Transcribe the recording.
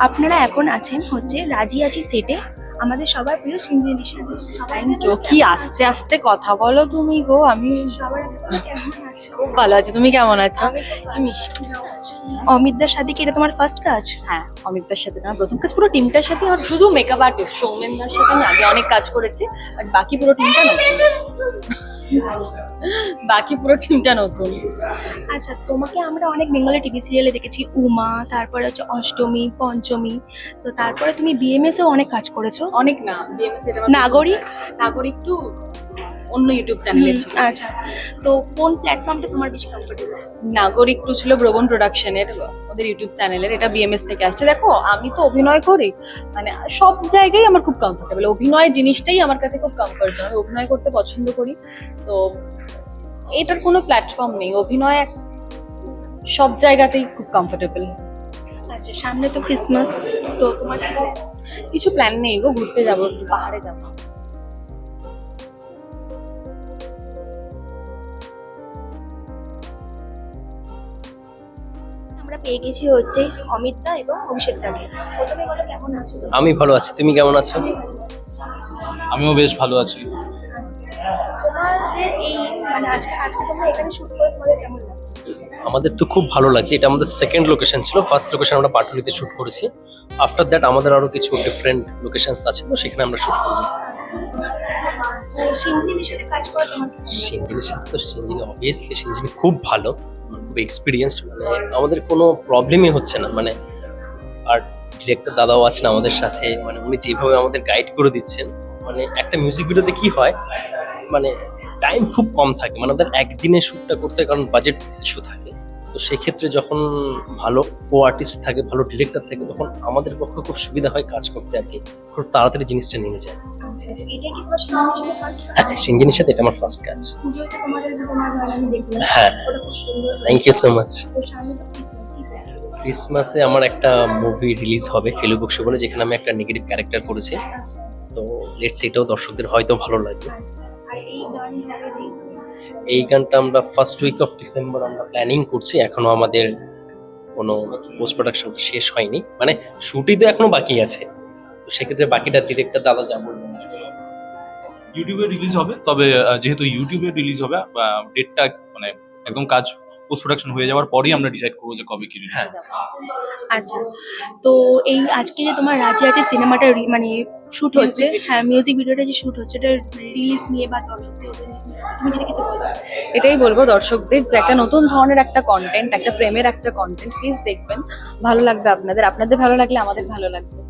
আপনারা এখন আছেন হচ্ছে রাজি আছি সেটে আমাদের সবার প্রিয় সিঞ্জিনির সাথে থ্যাংক ইউ কি আস্তে আস্তে কথা বলো তুমি গো আমি সবার কেমন আছো? খুব ভালো আছি। তুমি কেমন আছো? আমি অমিতদার সাথে কি এটা তোমার ফার্স্ট কাজ? হ্যাঁ অমিতদার সাথে না প্রথম কাজ পুরো টিমটার সাথে আর শুধু মেকআপ আর্টিস্ট সৌমেনদার সাথে আমি আগে অনেক কাজ করেছি বাট বাকি পুরো টিমটা নতুন। বাকি পুরো টিমটা নতুন। আচ্ছা তোমাকে আমরা অনেক বেঙ্গলি টিভি সিরিয়ালে দেখেছি উমা তারপরে হচ্ছে অষ্টমী পঞ্চমী তো তারপরে তুমি বিএমএস এও অনেক কাজ করেছ। অনেক না বিএমএস এটা নাগরিক? নাগরিক টু অন্য ইউটিউব চ্যানেলে ছিল। আচ্ছা। তো কোন প্ল্যাটফর্মটা তোমার বেশি কমফোর্টেবল নাগরিক টু ছিল ব্রবন প্রোডাকশনের ওদের ইউটিউব চ্যানেলের এটা বিএমএস থেকে আসছে। দেখো আমি তো অভিনয় করি। মানে সব জায়গায় আমার খুব কমফোর্টেবল অভিনয় জিনিসটাই আমার কাছে খুব কমফোর্ট আমি অভিনয় করতে পছন্দ করি। তো এটার কোনো প্ল্যাটফর্ম নেই। অভিনয় সব জায়গাতেই খুব কমফোর্টেবল আচ্ছা সামনে তো ক্রিসমাস তো তোমার কিছু প্ল্যান নেই গো। ঘুরতে যাব পাহাড়ে যাব। পেয়ে গেছি হচ্ছে অমিত দা এবং অভিষেক দাকে প্রথমে বলো কেমন আছো আমি ভালো আছি। তুমি কেমন আছো? আমিও বেশ ভালো আছি। তোমাদের এই মানে আজকে আজকে তোমরা এখানে শুট করে তোমাদের কেমন লাগছে? আমাদের তো খুব ভালো লাগছে। এটা আমাদের সেকেন্ড লোকেশন ছিল। ফার্স্ট লোকেশন আমরা পাটুলিতে শুট করেছি। আফটার দ্যাট আমাদের আরও কিছু ডিফারেন্ট লোকেশনস আছে তো সেখানে আমরা শুট করব। খুব ভালো, খুব এক্সপিরিয়েন্সড মানে আমাদের কোনো প্রবলেমই হচ্ছে না মানে আর ডিরেক্টর দাদাও আছেন আমাদের সাথে মানে উনি যেভাবে আমাদের গাইড করে দিচ্ছেন মানে একটা মিউজিক ভিডিওতে কি হয় মানে টাইম খুব কম থাকে মানে ওদের একদিনে শ্যুটটা করতে কারণ বাজেট ইস্যু থাকে, তো সেক্ষেত্রে যখন ভালো কো আর্টিস্ট থাকে, ভালো ডিরেক্টর থাকে, তখন আমাদের পক্ষে খুব সুবিধা হয় কাজ করতে আর কি, খুব তাড়াতাড়ি জিনিসটা নেমে যায়। আচ্ছা আচ্ছা তোমার সিঙ্গিনীর সাথে এটা আমার ফার্স্ট কাজ। হ্যাঁ। Thank you so much Christmas আমার একটা মুভি রিলিজ হবে ফেলু বক্সে বলে যেখানে আমি একটা নেগেটিভ ক্যারেক্টার করেছি। আচ্ছা আচ্ছা। তো লেটস এটাও দর্শকদের হয়তো ভালো লাগবে। আচ্ছা এই গানটা আমরা ফার্স্ট উইক অফ ডিসেম্বর আমরা প্ল্যানিং করছি এখনও আমাদের কোনো পোস্ট প্রোডাকশনটা শেষ হয়নি। মানে শুটই তো এখনও বাকি আছে। সেক্ষেত্রে বাকিটা ডিরেক্টর দাদা যা বলবেন ইউটিউবে রিলিজ হবে তবে যেহেতু ইউটিউবে রিলিজ হবে ডেটটা মানে একদম কাজ পোস্ট প্রোডাকশন হয়ে যাওয়ার পরেই আমরা ডিসাইড করব যে কবে কি রিলিজ হ্যাঁ। আচ্ছা তো এই আজকে যে তোমার রাজি আছে সিনেমাটা মানে শুট হচ্ছে হ্যাঁ মিউজিক ভিডিওটা যে শুট হচ্ছে এটা রিলিজ নিয়ে বা দর্শকদের তুমি যদি কিছু বলো। এটাই বলব দর্শকদের যে একটা নতুন ধরনের একটা কন্টেন্ট একটা প্রেমের একটা কন্টেন্ট প্লিজ দেখবেন। ভালো লাগবে আপনাদের আপনাদের ভালো লাগলে আমাদের ভালো লাগবে।